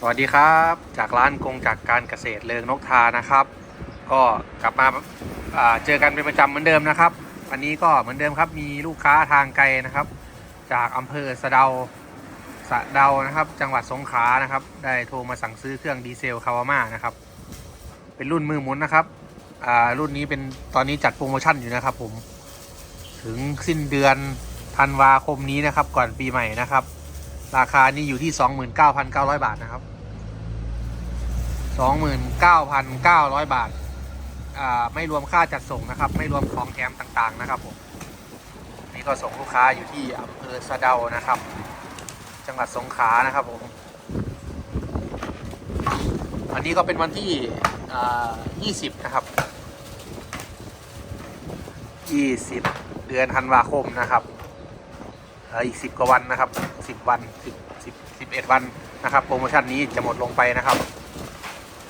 สวัสดีครับ จากร้านกงจากการเกษตรเลิงนกทานะครับ ก็กลับมาาเจอกันเป็นประจำเหมือนเดิมนะครับ อันนี้ก็เหมือนเดิมครับมีลูกค้าทางไกลนะครับ จากอำเภอสะเดาสะเดานะครับ จังหวัดสงขลานะครับ ได้โทรมาสั่งซื้อเครื่องดีเซลคาวาม่านะครับ เป็นรุ่นมือหมุนนะครับอ่ารุ่นนี้เป็นตอนนี้จัดโปรโมชั่นอยู่นะครับ ผมถึงสิ้นเดือนธันวาคมนี้นะครับ ก่อนปีใหม่นะครับ ราคานี่อยู่ที่ 29,900 บาทนะครับ 29,900 บาท อ่า ไม่รวมค่าจัดส่งนะครับ ไม่รวมของแถมต่างๆนะครับผม นี่ก็ส่งลูกค้าอยู่ที่อำเภอสะเดานะครับ จังหวัดสงขลานะครับผมวันนี้ก็เป็นวันที่อ่า20 นะครับ 20 เดือนธันวาคมนะครับออีกสิบกว่าวันนะครับ สิบวันสิบสิบสิบเอ็ดวันนะครับ โปรโมชั่นนี้จะหมดลงไปนะครับ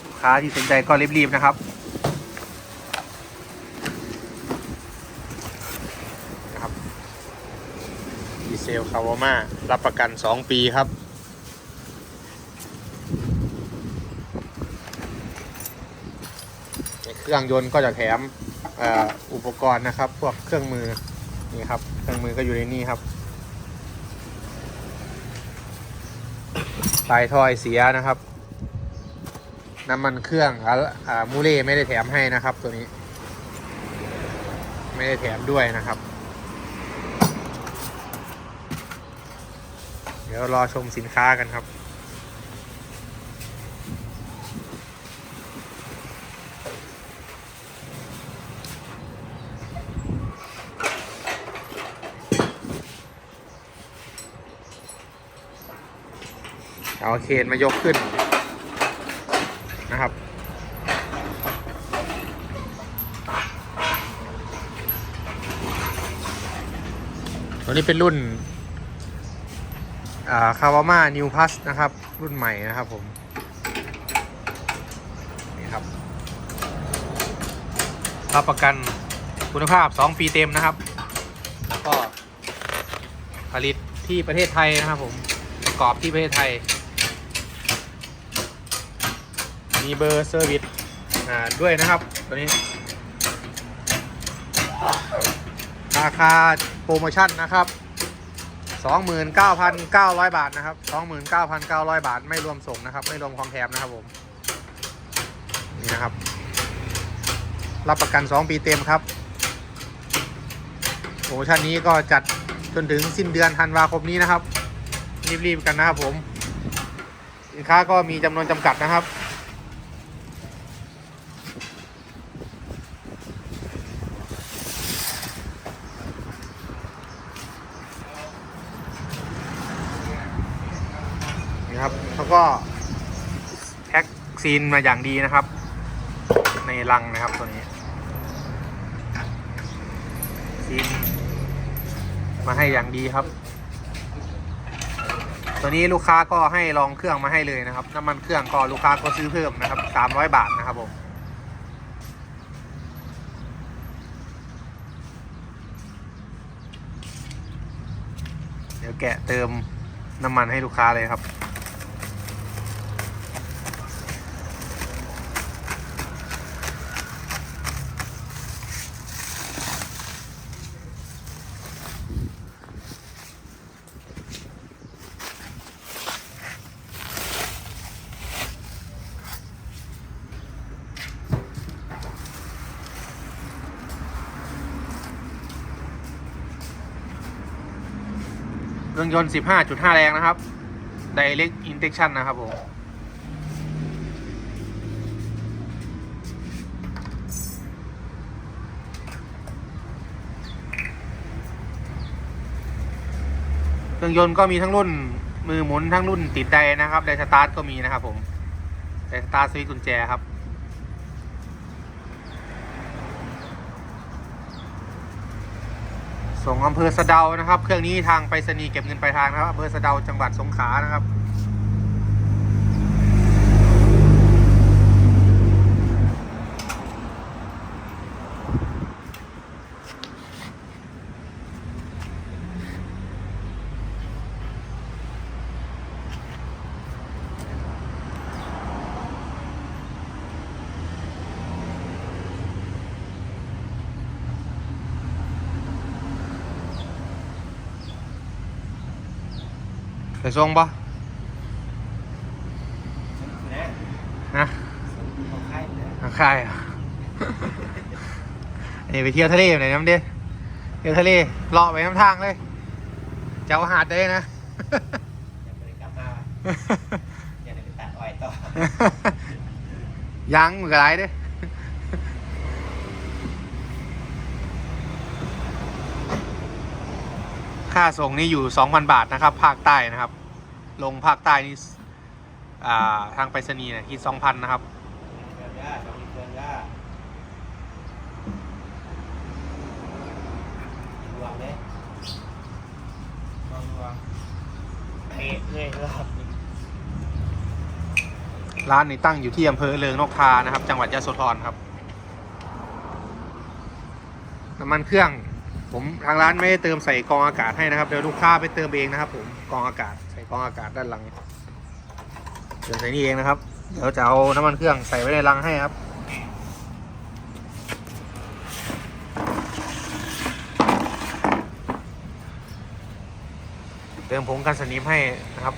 ลูกค้าที่สนใจก็รีบๆนะครับนะครับดีเซลคาวาม่ารับประกัน 2 ปีครับเครื่องยนต์ก็จะแถมอ่ออุปกรณ์นะครับ พวกเครื่องมือนี่ครับ เครื่องมือก็อยู่ในนี่ครับ สายทอยเสียนะครับ น้ำมันเครื่องอ่ามูเล่ไม่ได้แถมให้นะครับ ตัวนี้ ไม่ได้แถมด้วยนะครับ เดี๋ยวรอชมสินค้ากันครับ เอาเคนมายกขึ้นนะครับ ตัวนี้เป็นรุ่นคาวาม่านิวพัสนะครับ รุ่นใหม่นะครับผม นี่ครับ รับประกันคุณภาพ 2 ปีเต็มนะครับ แล้วก็ผลิตที่ประเทศไทยนะครับผม ประกอบที่ประเทศไทย มีเบอร์เซอร์วิสด้วยนะครับตัวนี้ ราคาโปรโมชั่นนะครับ 29,900 บาทนะครับ 29,900 บาทไม่รวมส่งนะครับ ไม่รวมของแถมนะครับผม นี่นะครับ รับประกัน 2 ปีเต็มครับโปรโมชั่นนี้ก็จัดจนถึงสิ้นเดือนธันวาคมนี้นะครับ รีบๆกันนะครับผม สินค้าก็มีจำนวนจำกัดนะครับ นี่ครับเขา ก็แพ็กซีนมาอย่างดีนะครับ ในลังนะครับตัวนี้ซีนมาให้อย่างดีครับ ตัวนี้ลูกค้าก็ให้ลองเครื่องมาให้เลยนะครับ น้ำมันเครื่องก็ลูกค้าก็ซื้อเพิ่มนะครับสามร้อยบาทนะครับผมเดี๋ยวแกะเติมน้ำมันให้ลูกค้าเลยครับ เครื่องยนต์ 15.5 แรงนะครับ Direct Injection นะครับผมเครื่องยนต์ก็มีทั้งรุ่นมือหมุนทั้งรุ่นติดไดนะครับไดสตาร์ทก็มีนะครับผมไดสตาร์ทสวิตช์กุญแจครับ ส่งอำเภอสะเดานะครับ เครื่องนี้ทางไปรษณีย์เก็บเงินปลายทางนะครับอำเภอสะเดาจังหวัดสงขลานะครับ ไปส่งปะนะนะของใครนะทางค่ายอะนี่ไปเที่ยวทะเลอยู่ไหนน้ำเด้เที่ยวทะเลเลาะไปน้ำทางเลยเจ้าหาดได้นะยังไม่ได้กลับมายังได้ไปตัดอ้อยต่อยังมือไรเด้ ค่าส่งนี่อยู่ 2,000 บาทนะครับ ภาคใต้นะครับ ลงภาคใต้นี่ทางไปรษณีย์เนี่ยคิด2,000 นะครับเพื่องมีเพื่อนะเลยรอบร้านนี้ตั้งอยู่ที่อำเภอเลิงนกทานะครับ จังหวัดยะโสธรครับ น้ำมันเครื่อง ผมทางร้านไม่ได้เติมใส่กองอากาศให้นะครับ เดี๋ยวลูกค้าไปเติมเองนะครับ ผมกองอากาศใส่กองอากาศด้านหลังเติมใส่นี่เองนะครับ เดี๋ยวจะเอาน้ำมันเครื่องใส่ไว้ในรังให้ครับเติมผงกันสนิมให้นะครับ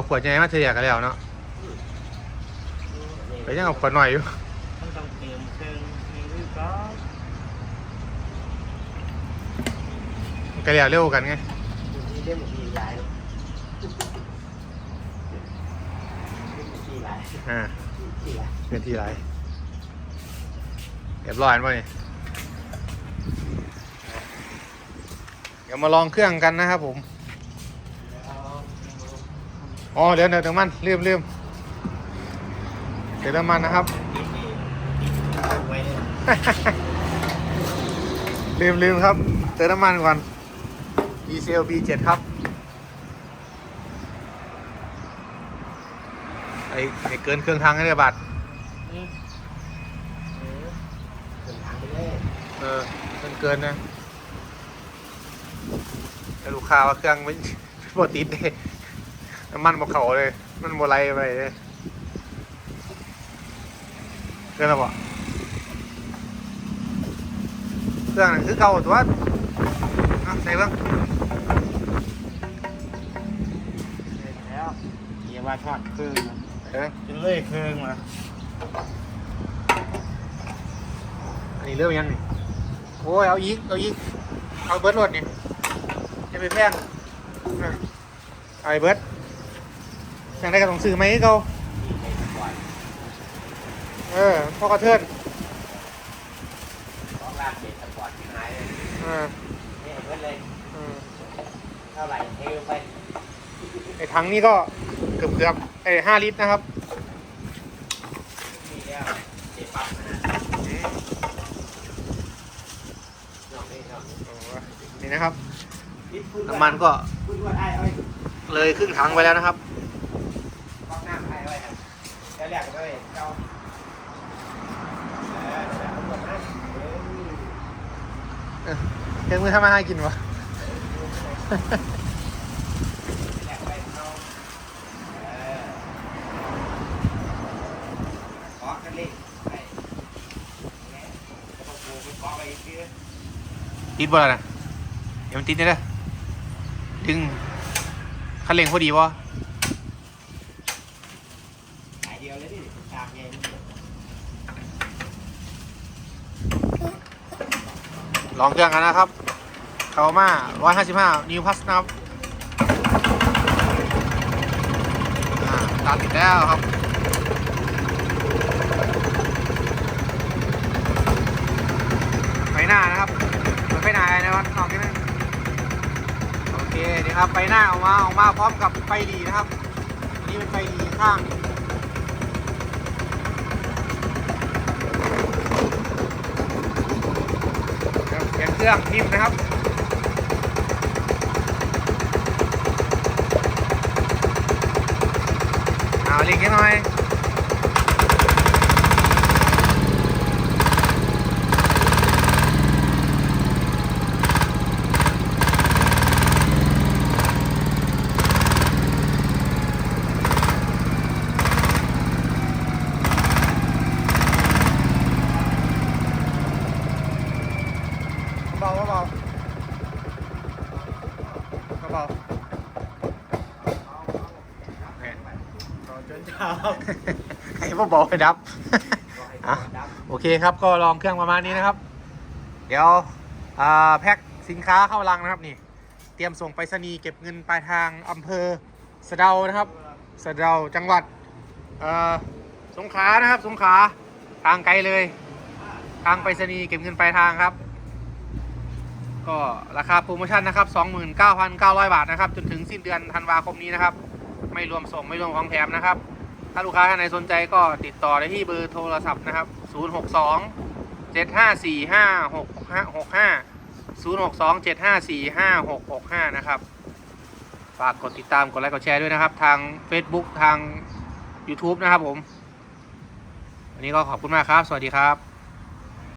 เอาขวดใหญ่มาเฉลี่ยกันแล้วเนาะไปยังเอาขวดหน่อยอยู่มันต้องเติมเครื่องมีวิวก็กันแล้วเร็วกันไงอยู่ที่เล่มทีหลายเล่มทีหลายอ่าทีหลายเป็นที่ไรเรียบร้อยป่ะนี่เดี๋ยวมาลองเครื่องกันนะครับผม อ๋อเดี๋ยวเดี๋ยวน้ำมันลืมลืมเดี๋ยวน้ำมันนะครับไว้เลยลืมลืมครับ เติมน้ำมันก่อน e c l B7 ครับไอ้ไอ้เกินเครื่องทางให้เรียบัตรถึงทางไปเลยเออมันเกินนะแต่ลูกค้าว่าเครื่องไม่ปกติดเลย น้ำมันบกเขาเลย มันโมไลไปเลยเครื่องอะไรวะเครื่องนั้นคือเก่าตัวอะใส่เบ้างแล้วเกียร์ว่าทอดเครื่องเออจนเลยเครื่องมาอันนี้เริ่มยังนี่โอ้ยเอาอีกเอาอีกเอาเบิร์ดรถนี่จะไปแพงอะเอาไอ้เบิร์ด อยังได้ก็ต้องซื้อไหมเขาเออพ่อกระเทินของลาเด็ดสปอร์ตที่หายเลยเออนี่เพื่อนเลยเออเท่าไหร่เทไปไอ้ถังนี้ก็เกือบเกือบไอ้ห้าลิตรนะครับนี่แล้วเจ็บปั๊บนะนอกนี่นอกนี่นะครับน้ำมันก็เลยครึ่งถังไปแล้วนะครับ กองน้ำไอ้อ้อยครับ แล้วแหลกเลยเจ้าเออเดี๋ยวเมดนะเออเฮ้ยมือทำมาให้กินวะขันเลยไปเนี่ยต้องปูไปขอไปอีกทีติดบ่ล่ะนะเดี๋ยวมันติดนี่เด้อดึงคันเร่งพอดีวะ สายเดียวเลยดิตามเย็น ลองเครื่องกันนะครับเขามา155 นิวพัสนะครับตามติดแล้วครับไฟหน้านะครับไฟหน้าอะไรนะครับนอนี้นะโอเคนี่ครับไฟหน้าออกมาออกมาพร้อมกับไฟดีนะครับ อันนี้เป็นไฟดีข้างครับ เครื่องนิ่มนะครับเอาเล็กนิดหน่อย เบาเบาเบาโอเค ต่อจนเช้า ให้พ่อ บอกให้ดับอะโอเคครับก็ลองเครื่องประมาณนี้นะครับ เดี๋ยวแพ็คสินค้าเข้าลังนะครับนี่ เตรียมส่งไปรษณีย์เก็บเงินปลายทางอำเภอสะเดานะครับสะเดาจังหวัดสงขลานะครับสงขลาทางไกลเลย ทางไปรษณีย์เก็บเงินปลายทางครับ ก็ราคาโปรโมชั่นนะครับ 29,900 บาทนะครับ จนถึงสิ้นเดือนธันวาคมนี้นะครับ ไม่รวมส่งไม่รวมของแถมนะครับ ถ้าลูกค้าท่านไหนสนใจก็ติดต่อได้ที่เบอร์โทรศัพท์นะครับ 062 754 5665 062 754 5665 นะครับ ฝากกดติดตาม กดไลค์ กดแชร์ด้วยนะครับ ทาง Facebook ทาง YouTube นะครับผม วันนี้ก็ขอบคุณมากครับ สวัสดีครับ